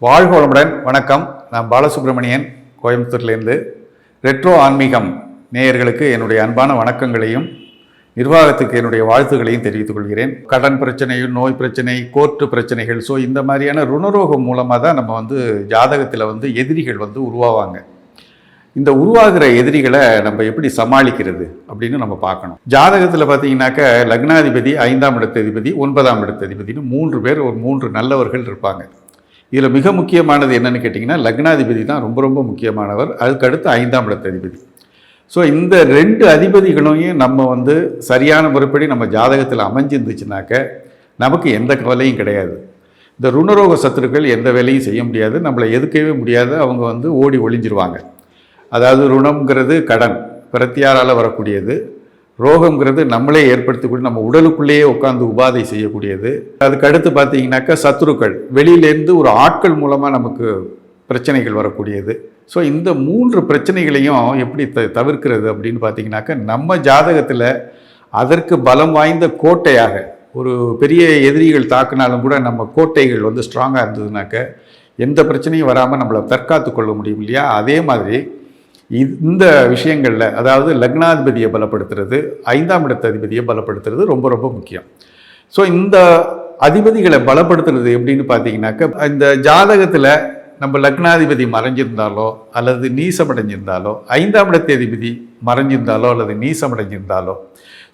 வாழ்க வளமுடன் வணக்கம். நான் பாலசுப்ரமணியன் கோயம்புத்தூர்லேருந்து. ரெட்ரோ ஆன்மீகம் நேயர்களுக்கு என்னுடைய அன்பான வணக்கங்களையும் நிர்வாகத்துக்கு என்னுடைய வாழ்த்துக்களையும் தெரிவித்துக் கொள்கிறேன். கடன் பிரச்சனை நோய் பிரச்சனை கோர்ட்டு பிரச்சனைகள் ஸோ இந்த மாதிரியான ருணரோகம் மூலமாக தான் நம்ம வந்து ஜாதகத்தில் வந்து எதிரிகள் வந்து உருவாவாங்க. இந்த உருவாகிற எதிரிகளை நம்ம எப்படி சமாளிக்கிறது அப்படின்னு நம்ம பார்க்கணும். ஜாதகத்தில் பார்த்தீங்கன்னாக்க லக்னாதிபதி ஐந்தாம் இடத்ததிபதி ஒன்பதாம் இடத்ததிபதினு மூன்று பேர் ஒரு மூன்று நல்லவர்கள் இருப்பாங்க. இதில் மிக முக்கியமானது என்னென்னு கேட்டிங்கன்னா லக்னாதிபதி தான் ரொம்ப ரொம்ப முக்கியமானவர். அதுக்கு அடுத்து இடத்த அதிபதி. ஸோ இந்த ரெண்டு அதிபதிகளையும் நம்ம வந்து சரியான முறைப்படி நம்ம ஜாதகத்தில் அமைஞ்சிருந்துச்சுனாக்க நமக்கு எந்த கவலையும் கிடையாது. இந்த ருணரோக சத்துருக்கள் எந்த வேலையும் செய்ய முடியாது. நம்மளை எதுக்கவே முடியாது. அவங்க வந்து ஓடி ஒளிஞ்சிருவாங்க. அதாவது ருணம்ங்கிறது கடன் பிரத்தியாரால் வரக்கூடியது. ரோகம்ங்கிறது நம்மளே ஏற்படுத்தக்கூடிய நம்ம உடலுக்குள்ளேயே உட்காந்து உபாதை செய்யக்கூடியது. அதுக்கு அடுத்து பார்த்தீங்கன்னாக்கா சத்துருக்கள். வெளியிலேருந்து ஒரு ஆட்கள் மூலமாக நமக்கு பிரச்சனைகள் வரக்கூடியது. ஸோ இந்த மூன்று பிரச்சனைகளையும் எப்படி த தவிர்க்கிறது அப்படின்னு பார்த்தீங்கன்னாக்கா நம்ம ஜாதகத்தில் அதற்கு பலம் வாய்ந்த கோட்டையாக ஒரு பெரிய எதிரிகள் தாக்குனாலும் கூட நம்ம கோட்டைகள் வந்து ஸ்ட்ராங்காக இருந்ததுனாக்க எந்த பிரச்சனையும் வராமல் நம்மளை தற்காத்து கொள்ள முடியும் இல்லையா? அதே மாதிரி இந்த விஷயங்களில் அதாவது லக்னாதிபதியை பலப்படுத்துறது ஐந்தாம் இடத்த அதிபதியை பலப்படுத்துறது ரொம்ப ரொம்ப முக்கியம். ஸோ இந்த அதிபதிகளை பலப்படுத்துறது எப்படின்னு பார்த்தீங்கன்னாக்க இந்த ஜாதகத்தில் நம்ம லக்னாதிபதி மறைஞ்சிருந்தாலோ அல்லது நீசமடைஞ்சிருந்தாலோ ஐந்தாம் இடத்த அதிபதி மறைஞ்சிருந்தாலோ அல்லது நீசமடைஞ்சிருந்தாலோ.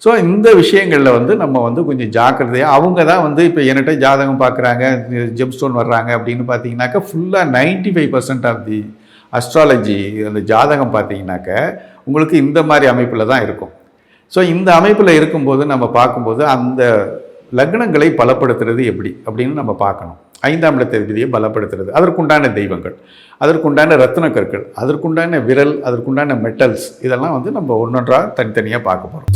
ஸோ இந்த விஷயங்களில் வந்து நம்ம வந்து கொஞ்சம் ஜாக்கிரதையாக அவங்க தான் வந்து இப்போ என்கிட்ட ஜாதகம் பார்க்குறாங்க ஜெம்ஸ்டோன் வர்றாங்க அப்படின்னு பார்த்தீங்கன்னாக்கா ஃபுல்லாக ninety five percent of the astrology அந்த ஜாதகம் பார்த்தீங்கன்னாக்க உங்களுக்கு இந்த மாதிரி அமைப்பில் தான் இருக்கும். ஸோ இந்த அமைப்பில் இருக்கும்போது நம்ம பார்க்கும்போது அந்த லக்னங்களை பலப்படுத்துறது எப்படி? அப்படின்னு நம்ம பார்க்கணும். ஐந்தாம் இடத்ததிபதியை பலப்படுத்துறது. அதற்குண்டான தெய்வங்கள் அதற்குண்டான ரத்ன கற்கள் அதற்குண்டான விரல் அதற்குண்டான மெட்டல்ஸ் இதெல்லாம் வந்து நம்ம ஒன்றொன்றாக தனித்தனியாக பார்க்க போகிறோம்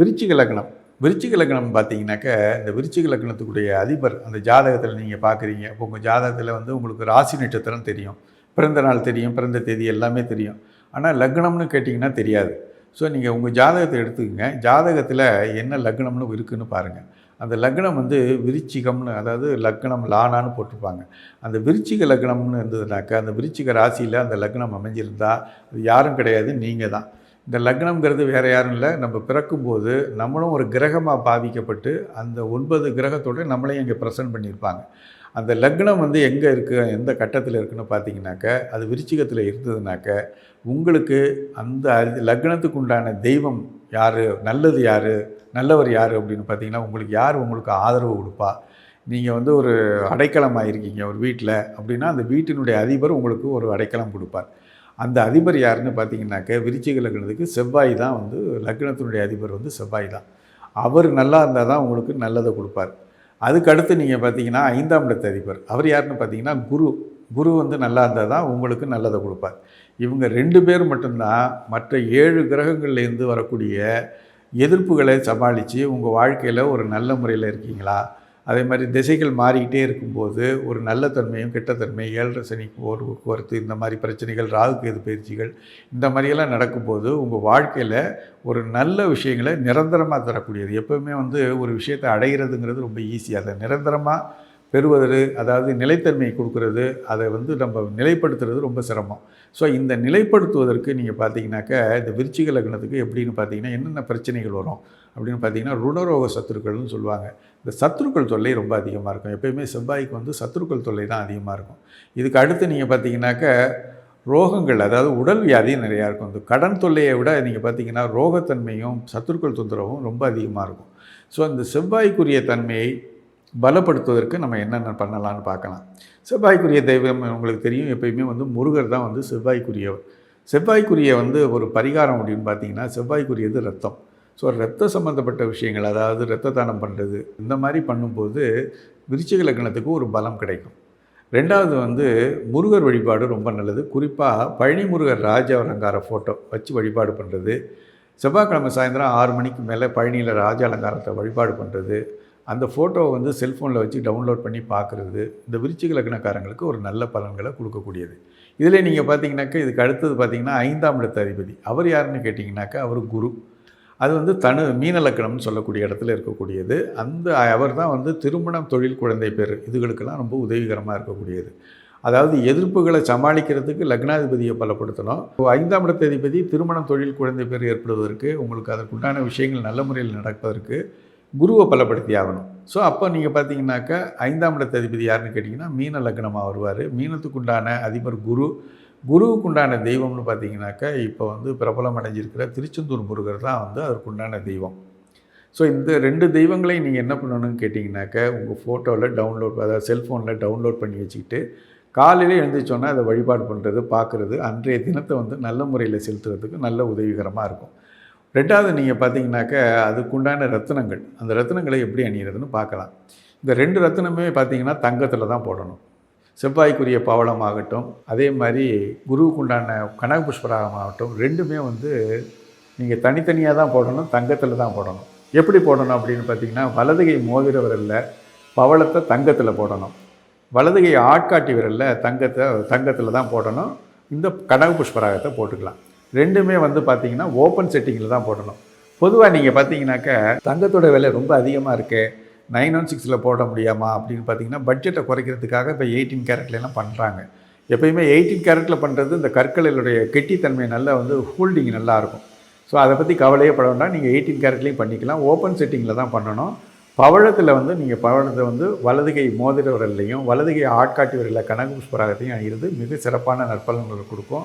விருச்சிக லக்னம். விருச்சிக லக்னம் பார்த்தீங்கன்னாக்க இந்த விருச்சிக லக்னத்துக்குடைய அதிபர் அந்த ஜாதகத்தில் நீங்கள் பார்க்குறீங்க. இப்போ உங்கள் ஜாதகத்தில் வந்து உங்களுக்கு ராசி நட்சத்திரம் தெரியும். பிறந்த நாள் தெரியும் பிறந்த தேதி எல்லாமே தெரியும். ஆனால் லக்னம்னு கேட்டிங்கன்னா தெரியாது. ஸோ நீங்கள் உங்கள் ஜாதகத்தை எடுத்துக்கங்க. ஜாதகத்தில் என்ன லக்னம்னு இருக்குன்னு பாருங்கள் அந்த லக்னம் வந்து விருச்சிகம்னு அதாவது லக்னம் லானான்னு போட்டிருப்பாங்க. அந்த விருச்சிக லக்னம்னு இருந்ததுனாக்கா அந்த விருச்சிக ராசியில் அந்த லக்னம் அமைஞ்சிருந்தால் அது யாரும் கிடையாது நீங்கள் தான். இந்த லக்னம்ங்கிறது வேறு யாரும் இல்லை. நம்ம பிறக்கும்போது நம்மளும் ஒரு கிரகமாக பாவிக்கப்பட்டு அந்த ஒன்பது கிரகத்தோடு நம்மளையும் இங்கே ப்ரெசன்ட் பண்ணியிருப்பாங்க. அந்த லக்னம் வந்து எங்கே இருக்குது எந்த கட்டத்தில் இருக்குன்னு பார்த்தீங்கன்னாக்க அது விருச்சிகத்தில் இருந்ததுனாக்க உங்களுக்கு அந்த லக்னத்துக்கு உண்டான தெய்வம் யார் நல்லது யார் நல்லவர் யார் அப்படின்னு பார்த்தீங்கன்னா உங்களுக்கு யார் உங்களுக்கு ஆதரவு கொடுப்பா? நீங்கள் வந்து ஒரு அடைக்கலமாக இருக்கீங்க ஒரு வீட்டில் அப்படின்னா அந்த வீட்டினுடைய அதிபர் உங்களுக்கு ஒரு அடைக்கலம் கொடுப்பார். அந்த அதிபர் யாருன்னு பார்த்தீங்கன்னாக்க விருச்சிக லக்னத்துக்கு செவ்வாய் தான் வந்து லக்னத்தினுடைய அதிபர் வந்து செவ்வாய் தான். அவர் நல்லா இருந்தால் தான் உங்களுக்கு நல்லதை கொடுப்பார். அதுக்கடுத்து நீங்கள் பார்த்தீங்கன்னா ஐந்தாம் இடத்து அதிபர். அவர் யாருன்னு பார்த்தீங்கன்னா குரு. குரு வந்து நல்லா இருந்தால் தான் உங்களுக்கு நல்லதை கொடுப்பார். இவங்க ரெண்டு பேர் மட்டும்தான் மற்ற ஏழு கிரகங்கள்லேருந்து வரக்கூடிய எதிர்ப்புகளை சமாளித்து உங்கள் வாழ்க்கையில் ஒரு நல்ல முறையில் இருக்கீங்களா? அதே மாதிரி திசைகள் மாறிக்கிட்டே இருக்கும்போது ஒரு நல்ல தன்மையும் கெட்ட தன்மை ஏழரை சனி போக்குவரத்து இந்த மாதிரி பிரச்சனைகள் ராகுக்கு எது பயிற்சிகள் இந்த மாதிரியெல்லாம் நடக்கும்போது உங்கள் வாழ்க்கையில் ஒரு நல்ல விஷயங்களை நிரந்தரமாக தரக்கூடியது. எப்போவுமே வந்து ஒரு விஷயத்தை அடைகிறதுங்கிறது ரொம்ப ஈஸி அதை நிரந்தரமாக பெறுவது அதாவது நிலைத்தன்மையை கொடுக்கறது அதை வந்து நம்ம நிலைப்படுத்துறது ரொம்ப சிரமம். ஸோ இந்த நிலைப்படுத்துவதற்கு நீங்கள் பார்த்தீங்கன்னாக்க இந்த விருச்சிக லக்னத்துக்கு எப்படின்னு பார்த்தீங்கன்னா என்னென்ன பிரச்சனைகள் வரும்? அப்படின்னு பார்த்தீங்கன்னா ருணரோக சத்துருக்கள்னு சொல்லுவாங்க. இந்த சத்துருக்கள் தொல்லை ரொம்ப அதிகமாக இருக்கும். எப்பயுமே செவ்வாய்க்கு வந்து சத்துருக்கள் தொல்லை தான் அதிகமாக இருக்கும். இதுக்கு அடுத்து நீங்கள் பார்த்தீங்கன்னாக்க ரோகங்கள் அதாவது உடல் வியாதியும் நிறையா இருக்கும். இந்த கடன் தொல்லையை விட நீங்கள் பார்த்தீங்கன்னா ரோகத்தன்மையும் சத்துருக்கள் தொந்தரவும் ரொம்ப அதிகமாக இருக்கும். ஸோ இந்த செவ்வாய்க்குரிய தன்மையை பலப்படுத்துவதற்கு நம்ம என்னென்ன பண்ணலான்னு பார்க்கலாம். செவ்வாய்க்குரிய தெய்வம் உங்களுக்கு தெரியும். எப்பயுமே வந்து முருகர் தான் வந்து செவ்வாய்க்குரியவர். செவ்வாய்க்குரிய வந்து ஒரு பரிகாரம் அப்படின்னு பார்த்தீங்கன்னா செவ்வாய்க்குரியது ரத்தம். ஸோ ரத்த சம்மந்தப்பட்ட விஷயங்கள் அதாவது ரத்த தானம் பண்ணுறது இந்த மாதிரி பண்ணும்போது விருச்சிக லக்னத்துக்கு ஒரு பலம் கிடைக்கும். ரெண்டாவது வந்து முருகர் வழிபாடு ரொம்ப நல்லது. குறிப்பாக பழனி முருகர் ராஜ அலங்கார ஃபோட்டோ வச்சு வழிபாடு பண்ணுறது செவ்வாய்க்கிழமை சாயந்தரம் ஆறு மணிக்கு மேலே பழனியில் ராஜ அலங்காரத்தை வழிபாடு பண்ணுறது அந்த ஃபோட்டோவை வந்து செல்ஃபோனில் வச்சு டவுன்லோட் பண்ணி பார்க்குறது இந்த விருச்சிக லக்னக்காரங்களுக்கு ஒரு நல்ல பலன்களை கொடுக்கக்கூடியது. இதில் நீங்கள் பார்த்தீங்கன்னாக்கா இதுக்கு அடுத்தது பார்த்தீங்கன்னா ஐந்தாம் இடத்த அதிபதி. அவர் யாருன்னு கேட்டிங்கனாக்கா அவர் குரு. அது வந்து தனு மீன லக்கணம்னு சொல்லக்கூடிய இடத்துல இருக்கக்கூடியது. அந்த அவர் தான் வந்து திருமணம் தொழில் குழந்தை பேர். இதுகளுக்கெல்லாம் ரொம்ப உதவிகரமாக இருக்கக்கூடியது. அதாவது எதிர்ப்புகளை சமாளிக்கிறதுக்கு லக்னாதிபதியை பலப்படுத்தணும். இப்போ ஐந்தாம் இடத்ததிபதி திருமணம் தொழில் குழந்தை பேர் ஏற்படுவதற்கு உங்களுக்கு அதற்குண்டான விஷயங்கள் நல்ல முறையில் நடப்பதற்கு குருவை பலப்படுத்தி ஆகணும் ஸோ அப்போ நீங்கள் பார்த்தீங்கன்னாக்கா ஐந்தாம் இடத்ததிபதி யாருன்னு கேட்டிங்கன்னா மீன லக்னமாக வருவார். மீனத்துக்குண்டான அதிபர் குரு. குருவுக்குண்டான தெய்வம்னு பார்த்தீங்கன்னாக்கா இப்போ வந்து பிரபலம் அடைஞ்சிருக்கிற திருச்செந்தூர் முருகர் தான் வந்து அதற்குண்டான தெய்வம். ஸோ இந்த ரெண்டு தெய்வங்களையும் நீங்கள் என்ன பண்ணணும்னு கேட்டிங்கனாக்கா உங்கள் ஃபோட்டோவில் டவுன்லோட் அதாவது செல்ஃபோனில் டவுன்லோட் பண்ணி வச்சுக்கிட்டு காலையில் எழுந்திரிச்சோன்னா அதை வழிபாடு பண்ணுறது பார்க்குறது அன்றைய தினத்தை வந்து நல்ல முறையில் செலுத்துறதுக்கு நல்ல உதவிகரமாக இருக்கும். ரெண்டாவது நீங்கள் பார்த்தீங்கன்னாக்கா அதுக்குண்டான ரத்தினங்கள். அந்த ரத்தினங்களை எப்படி அணிகிறதுன்னு பார்க்கலாம். இந்த ரெண்டு ரத்தினமே பார்த்தீங்கன்னா தங்கத்தில் தான் போடணும். செவ்வாய்க்குரிய பவளம் ஆகட்டும் அதே மாதிரி குருவுக்குண்டான கனக புஷ்பராகமாகட்டும் ரெண்டுமே வந்து நீங்கள் தனித்தனியாக தான் போடணும் தங்கத்தில் தான் போடணும். எப்படி போடணும் அப்படின்னு பார்த்தீங்கன்னா வலதுகை மோதிர விரலில் பவளத்தை தங்கத்தில் போடணும். வலதுகை ஆட்காட்டி விரலில் தங்கத்தை தங்கத்தில் தான் போடணும். இந்த கனக புஷ்பராகத்தை போட்டுக்கலாம். ரெண்டுமே வந்து பார்த்தீங்கன்னா ஓப்பன் செட்டிங்கில் தான் போடணும். பொதுவாக நீங்கள் பார்த்தீங்கன்னாக்கா தங்கத்தோட விலை ரொம்ப அதிகமாக இருக்குது நைன் ஒன் சிக்ஸில் போட முடியாமா அப்படின்னு பார்த்தீங்கன்னா பட்ஜெட்டை குறைக்கிறதுக்காக இப்போ எயிட்டீன் கேரட்லாம் பண்ணுறாங்க எப்பயுமே எயிட்டீன் கேரட்டில் பண்ணுறது இந்த கற்களினுடைய கெட்டித்தன்மை நல்லா வந்து ஹோல்டிங் நல்லா இருக்கும். ஸோ அதை பற்றி கவலையே பட வேண்டாம். நீங்கள் எயிட்டீன் கேரட்லேயும் பண்ணிக்கலாம். ஓப்பன் செட்டிங்கில் தான் பண்ணணும். பவழத்தில் வந்து நீங்கள் பவழத்தை வந்து வலதுகை மோதிர விரல்லையும் வலதுகை ஆட்காட்டி விரலில் கனக புஷ்பராகத்தையும் அணிகிறது மிக சிறப்பான நற்பலன்களை கொடுக்கும்.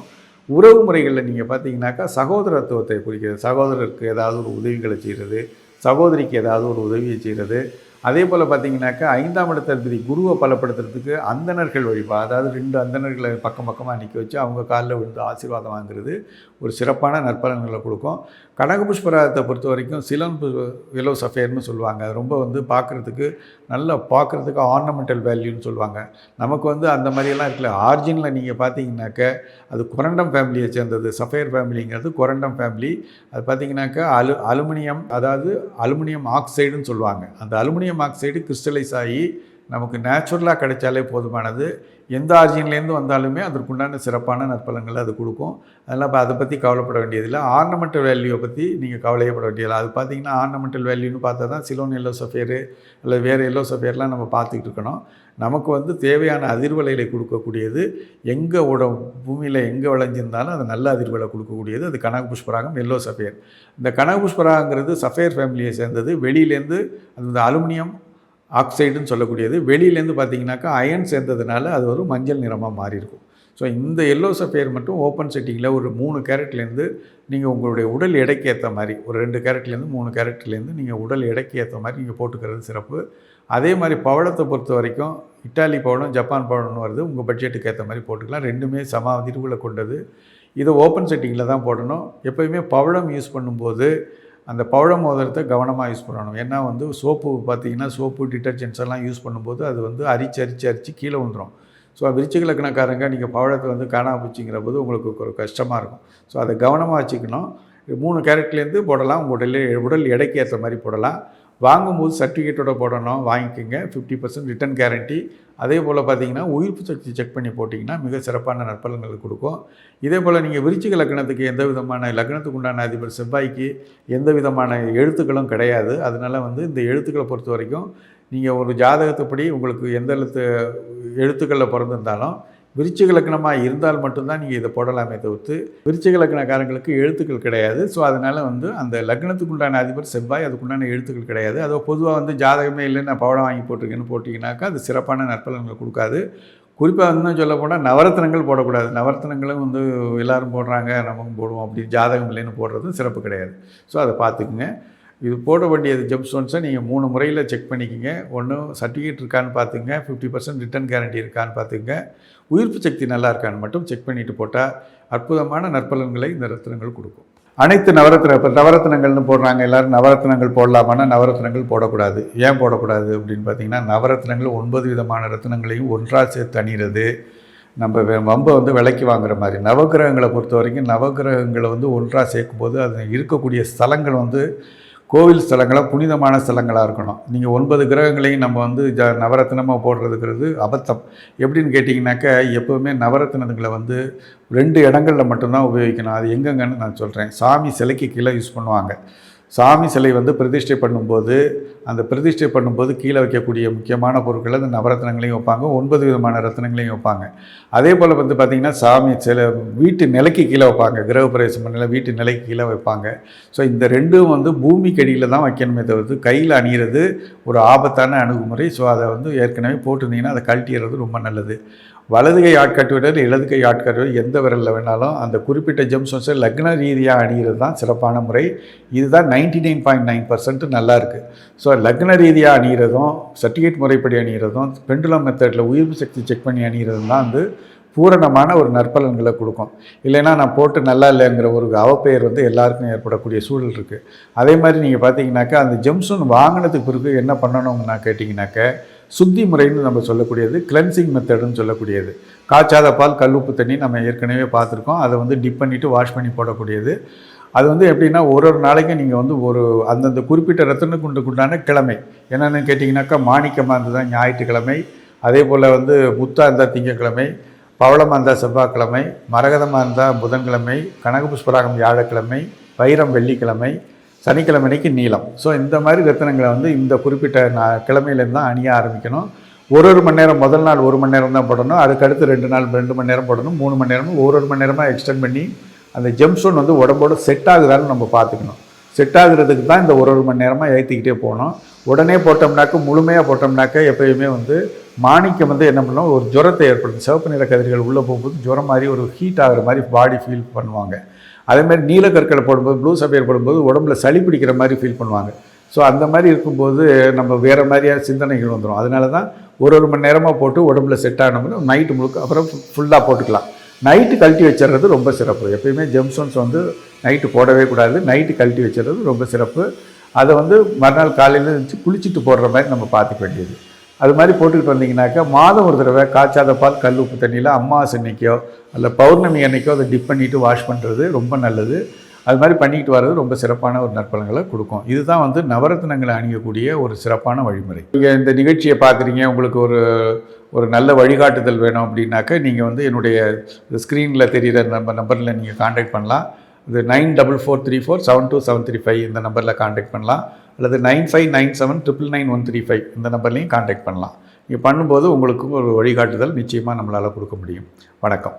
உறவு முறைகளில் நீங்கள் பார்த்தீங்கன்னாக்கா சகோதரத்துவத்தை குறிக்கிறது. சகோதரருக்கு ஏதாவது ஒரு உதவிகளை செய்கிறது சகோதரிக்கு ஏதாவது ஒரு உதவியை செய்கிறது. அதே போல் பார்த்தீங்கன்னாக்கா ஐந்தாம் இடத்ததிபதி குருவை பலப்படுத்துறதுக்கு அந்தணர்கள் வழிபா அதாவது ரெண்டு அந்தணர்களை பக்கம் பக்கமாக நிற்க வச்சு அவங்க காலில் விழுந்து ஆசீர்வாதம் வாங்குறது ஒரு சிறப்பான நற்பலன்களை கொடுக்கும். கனக புஷ்பராகத்தை பொறுத்த வரைக்கும் சிலன் விலோ சஃபேர்னு சொல்லுவாங்க. ரொம்ப வந்து பார்க்குறதுக்கு நல்லா பார்க்குறதுக்கு ஆர்னமெண்டல் வேல்யூன்னு சொல்லுவாங்க. நமக்கு வந்து அந்த மாதிரியெல்லாம் இருக்குல்ல. ஆர்ஜினில் நீங்கள் பார்த்தீங்கன்னாக்க அது குரண்டம் ஃபேமிலியை சேர்ந்தது. சஃபேர் ஃபேமிலிங்கிறது குரண்டம் ஃபேமிலி அது பார்த்தீங்கன்னாக்கா அலு அலுமினியம் அதாவது அலுமினியம் ஆக்சைடுன்னு சொல்லுவாங்க. அந்த அலுமினியம் మాకు సైడ్ క్రిస్టలైజ్ అయ్యి நமக்கு நேச்சுரலாக கிடைச்சாலே போதுமானது. எந்த ஆர்ஜின்லேருந்து வந்தாலுமே அதற்குண்டான சிறப்பான நற்பலன்களை அது கொடுக்கும். அதெல்லாம் இப்போ அதை பற்றி கவலைப்பட வேண்டியதில்லை. ஆர்னமெண்டல் வேல்யூவை பற்றி நீங்கள் கவலையப்பட வேண்டியதில்லை. அது பார்த்தீங்கன்னா ஆர்னமெண்டல் வேல்யூன்னு பார்த்தா தான் சிலோன் எல்லோ சஃபேரு இல்லை வேறு எல்லோ சஃபேர்லாம் நம்ம பார்த்துக்கிட்டு இருக்கணும். நமக்கு வந்து தேவையான அதிர்வலைகளை கொடுக்கக்கூடியது. எங்கே உட பூமியில் எங்கே விளைஞ்சிருந்தாலும் அது நல்ல அதிர்வலை கொடுக்கக்கூடியது. அது கனக புஷ்பராகம் எல்லோ சஃபேர் இந்த கனக புஷ்பராகங்கிறது சஃபேர் ஃபேமிலியை சேர்ந்தது. வெளியிலேருந்து அந்த அலுமினியம் ஆக்சைடுன்னு சொல்லக்கூடியது. வெளியிலேருந்து பார்த்தீங்கன்னாக்கா அயன் சேர்ந்ததுனால அது ஒரு மஞ்சள் நிறமாக மாறி இருக்கும் ஸோ இந்த எல்லோ சஃபேர் மட்டும் ஓப்பன் செட்டிங்கில் ஒரு மூணு கேரட்லேருந்து நீங்கள் உங்களுடைய உடல் எடைக்கு ஏற்ற மாதிரி ஒரு ரெண்டு கேரட்லேருந்து மூணு கேரட்லேருந்து நீங்கள் உடல் எடைக்கு ஏற்ற மாதிரி நீங்கள் போட்டுக்கிறது சிறப்பு. அதே மாதிரி பவளத்தை பொறுத்த வரைக்கும் இட்டாலி பவளம் ஜப்பான் பவளம்னு வருது. உங்கள் பட்ஜெட்டுக்கு ஏற்ற மாதிரி போட்டுக்கலாம். ரெண்டுமே சம அதிர்வுகளை கொண்டது. இதை ஓப்பன் செட்டிங்கில் தான் போடணும். எப்போயுமே பவளம் யூஸ் பண்ணும்போது அந்த பவழ மோதிரத்தை கவனமாக யூஸ் பண்ணணும். ஏன்னா வந்து சோப்பு பார்த்தீங்கன்னா சோப்பு டிட்டர்ஜென்ட்ஸ் எல்லாம் யூஸ் பண்ணும்போது அது வந்து அரிச்சு அரிச்சு அரிச்சு கீழே விழுந்துடும் ஸோ விருச்சிக லக்கணக்காரங்க நீங்கள் பவழத்தை வந்து காணாமல் போச்சுங்கிற போது உங்களுக்கு ஒரு கஷ்டமாக இருக்கும். ஸோ அதை கவனமாக வச்சுக்கணும். மூணு கேரட்லேருந்து போடலாம். உங்கள் உடல் உடல் எடைக்கு ஏற்ற மாதிரி போடலாம். வாங்கும்போது சர்டிஃபிகேட்டோட போடணும் வாங்கிக்கோங்க. ஃபிஃப்டி பர்சன்ட் ரிட்டன் கேரண்டி அதே போல் பார்த்தீங்கன்னா உயிர்ப்பு சக்தி செக் பண்ணி போட்டிங்கன்னா மிக சிறப்பான நற்பலன்கள் கொடுக்கும். இதே போல் நீங்கள் விருச்சிக லக்னத்துக்கு எந்த விதமான லக்னத்துக்கு உண்டான அதிபர் செவ்வாய்க்கு எந்த விதமான எழுத்துக்களும் கிடையாது. அதனால் வந்து இந்த எழுத்துக்களை பொறுத்த வரைக்கும் நீங்கள் ஒரு ஜாதகத்துப்படி உங்களுக்கு எந்த எழுத்து எழுத்துக்களில் பிறந்திருந்தாலும் விருச்சிக லக்னமாக இருந்தால் மட்டும்தான் நீங்கள் இதை போடலாமே தவிர்த்து விருச்சிக லக்னக்காரங்களுக்கு எழுத்துக்கள் கிடையாது. ஸோ அதனால் வந்து அந்த லக்னத்துக்கு உண்டான அதிபர் செவ்வாய் அதுக்குண்டான எழுத்துக்கள் கிடையாது. அதோ பொதுவாக வந்து ஜாதகமே இல்லை நான் பவடம் வாங்கி போட்டிருக்கேன்னு போட்டிங்கனாக்கா அது சிறப்பான நற்பலன்களை கொடுக்காது. குறிப்பாக இன்னும் சொல்ல போனால் நவரத்னங்கள் போடக்கூடாது. நவரத்னங்களும் வந்து எல்லோரும் போடுறாங்க நமக்கும் போடுவோம் அப்படி ஜாதகம் இல்லைன்னு போடுறதும் சிறப்பு கிடையாது. ஸோ அதை பார்த்துக்குங்க. இது போட வேண்டியது ஜெப்ஸ்டோன்ஸை நீங்கள் மூணு முறையில் செக் பண்ணிக்கோங்க. ஒன்று சர்டிஃபிகேட் இருக்கான்னு பார்த்துங்க ஃபிஃப்டி பர்சன்ட் ரிட்டர்ன் கேரண்டி இருக்கான்னு பார்த்துங்க உயிர்ப்பு சக்தி நல்லா இருக்கான்னு மட்டும் செக் பண்ணிவிட்டு போட்டால் அற்புதமான நற்பலன்களை இந்த ரத்தினங்கள் கொடுக்கும். அனைத்து நவரத்ன இப்போ நவரத்னங்கள்னு போடுறாங்க எல்லோரும். நவரத்னங்கள் போடலாமான்னா நவரத்னங்கள் போடக்கூடாது. ஏன் போடக்கூடாது அப்படின்னு பார்த்தீங்கன்னா நவரத்னங்கள் ஒன்பது விதமான ரத்னங்களையும் ஒன்றாக சேர்த்து அணிகிறது நம்ம வம்பை வந்து விலைக்கு வாங்குற மாதிரி. நவகிரகங்களை பொறுத்த வரைக்கும் நவகிரகங்களை வந்து ஒன்றாக சேர்க்கும்போது அது இருக்கக்கூடிய ஸ்தலங்கள் வந்து கோவில் ஸ்தலங்களாக புனிதமான ஸ்தலங்களாக இருக்கணும். நீங்கள் ஒன்பது கிரகங்களையும் நம்ம வந்து ஜ நவரத்தினமாக போடுறதுங்கிறது அபத்தம். எப்படின்னு கேட்டிங்கனாக்கா எப்போவுமே நவரத்னங்களை வந்து ரெண்டு இடங்களில் மட்டும்தான் உபயோகிக்கணும். அது எங்கெங்கன்னு நான் சொல்கிறேன் சாமி சிலைக்கு கீழே யூஸ் பண்ணுவாங்க. சாமி சிலை வந்து பிரதிஷ்டை பண்ணும்போது அந்த பிரதிஷ்டை பண்ணும்போது கீழே வைக்கக்கூடிய முக்கியமான பொருட்கள் அந்த நவரத்னங்களையும் வைப்பாங்க ஒன்பது விதமான ரத்னங்களையும் வைப்பாங்க. அதே போல் வந்து பார்த்திங்கன்னா சாமி சில வீட்டு நிலைக்கு கீழே வைப்பாங்க கிரகப்பிரவேசம் பண்ணல வீட்டு நிலைக்கு கீழே வைப்பாங்க. ஸோ இந்த ரெண்டும் வந்து பூமிக்கு அடியில் தான் வைக்கணுமே தவிர்த்து கையில் அணியிறது ஒரு ஆபத்தான அணுகுமுறை. ஸோ அதை வந்து ஏற்கனவே போட்டிருந்தீங்கன்னா அதை கழட்டிடுறது ரொம்ப நல்லது. வலது கை ஆட்காட்டி விட இடது கை ஆட்காட்டி எந்த விரலில் வேணாலும் அந்த குறிப்பிட்ட ஜெம்ஸ்டோன்ஸை லக்ன ரீதியாக அணிகிறது தான் சிறப்பான முறை. இதுதான் ninety nine point nine percent நல்லா இருக்குது ஸோ லக்ன ரீதியாக அணிகிறதும் சர்டிஃபிகேட் முறைப்படி அணிகிறதும் பெண்டுலம் மெத்தடில் உயிர்ப்பு சக்தி செக் பண்ணி அணிகிறதும் தான் வந்து பூரணமான ஒரு நற்பலன்களை கொடுக்கும். இல்லைன்னா நான் போட்டு நல்லா இல்லைங்கிற ஒரு அவப்பெயர் வந்து எல்லாருக்கும் ஏற்படக்கூடிய சூழல் இருக்குது அதே மாதிரி நீங்கள் பார்த்தீங்கன்னாக்கா அந்த ஜெம்ஸ்டோன் வாங்கினதுக்கு பிறகு என்ன பண்ணணும்னா கேட்டிங்கனாக்க சுத்தி முறைன்னு நம்ம சொல்லக்கூடியது கிளென்சிங் மெத்தடுன்னு சொல்லக்கூடியது. காய்ச்சாத பால் கல்லுப்பு தண்ணி நம்ம ஏற்கனவே பார்த்துருக்கோம். அதை வந்து டிப் பண்ணிவிட்டு வாஷ் பண்ணி போடக்கூடியது. அது வந்து எப்படின்னா ஒரு ஒரு நாளைக்கும் நீங்கள் வந்து ஒரு அந்தந்த குறிப்பிட்ட ரத்தனுக்கு கிழமை. என்னென்னு கேட்டிங்கனாக்கா மாணிக்கமாக இருந்தது ஞாயிற்றுக்கிழமை. அதே போல் வந்து புத்தா இருந்தால் திங்கக்கிழமை பவளமாக இருந்தால் செவ்வாய்க்கிழமை மரகதமாக இருந்தால் புதன்கிழமை கனகபுஷ்பராகம் வியாழக்கிழமை வைரம் வெள்ளிக்கிழமை சனிக்கிழமைக்கு நீளம். ஸோ இந்த மாதிரி ரத்தினங்களை வந்து இந்த குறிப்பிட்ட நான் கிழமையிலேருந்து தான் அணிய ஆரம்பிக்கணும். ஒரு ஒரு மணி நேரம் முதல் நாள் ஒரு மணி நேரம் தான் போடணும். அதுக்கடுத்து ரெண்டு நாள் ரெண்டு மணி நேரம் போடணும். மூணு மணி நேரமும் ஒரு ஒரு மணி நேரமாக எக்ஸ்டெண்ட் பண்ணி அந்த ஜெம்ஸ்டோன் வந்து உடம்போடு செட் ஆகுதான்னு நம்ம பார்த்துக்கணும். செட் ஆகுறதுக்கு தான் இந்த ஒரு ஒரு மணி நேரமாக ஏற்றிக்கிட்டே போகணும். உடனே போட்டோம்னாக்க முழுமையாக போட்டோம்னாக்க எப்பயுமே வந்து மாணிக்கம் வந்து என்ன பண்ணோம் ஒரு ஜுரத்தை ஏற்படுத்தும். சிவப்பு நிற கதிர்கள் உள்ளே போகும்போது ஜுரம் மாதிரி ஒரு ஹீட் ஆகிற மாதிரி பாடி ஃபீல் பண்ணுவாங்க. அதேமாதிரி நீலக்கற்களை போடும்போது ப்ளூ சஃபியர் போடும்போது உடம்புல சளி பிடிக்கிற மாதிரி ஃபீல் பண்ணுவாங்க. ஸோ அந்த மாதிரி இருக்கும்போது நம்ம வேறு மாதிரியான சிந்தனைகள் வந்துடும் அதனால தான் ஒரு ஒரு மணி நேரமாக போட்டு உடம்புல செட் ஆனோம்னா நைட்டு முழுக்க அப்புறம் ஃபுல்லாக போட்டுக்கலாம். நைட்டு கழட்டி வச்சிடுறது ரொம்ப சிறப்பு. எப்பயுமே ஜெம்ஸ்டோன்ஸ் வந்து நைட்டு போடவே கூடாது. நைட்டு கழட்டி வச்சிடுறது ரொம்ப சிறப்பு. அதை வந்து மறுநாள் காலையில் இருந்துச்சு குளிச்சுட்டு போடுற மாதிரி நம்ம பார்த்துக்க வேண்டியது. அது மாதிரி போட்டுக்கிட்டு வந்தீங்கன்னாக்கா மாதம் ஒரு தடவை காய்ச்சாத பால் கல் உப்பு தண்ணியில் அம்மாவாசை அன்னைக்கோ அல்ல பௌர்ணமி அன்னைக்கோ அதை டிப் பண்ணிவிட்டு வாஷ் பண்ணுறது ரொம்ப நல்லது. அது மாதிரி பண்ணிக்கிட்டு வர்றது ரொம்ப சிறப்பான ஒரு நற்பலன்களை கொடுக்கும். இதுதான் வந்து நவரத்னங்களை அணியக்கூடிய ஒரு சிறப்பான வழிமுறை. நீங்கள் இந்த நிகழ்ச்சியை பார்க்குறீங்க உங்களுக்கு ஒரு ஒரு நல்ல வழிகாட்டுதல் வேணும் அப்படின்னாக்க நீங்கள் வந்து என்னுடைய ஸ்க்ரீனில் தெரிகிற நம்ம நம்பரில் நீங்கள் காண்டாக்ட் பண்ணலாம். இது nine double four three four seven two seven three five இந்த நம்பரில் காண்டாக்ட் பண்ணலாம். அல்லது nine five nine seven triple nine one three five இந்த நம்பர்லையும் காண்டாக்ட் பண்ணலாம். நீங்கள் பண்ணும்போது உங்களுக்கும் ஒரு வழிகாட்டுதல் நிச்சயமாக நம்மளால் கொடுக்க முடியும். வணக்கம்.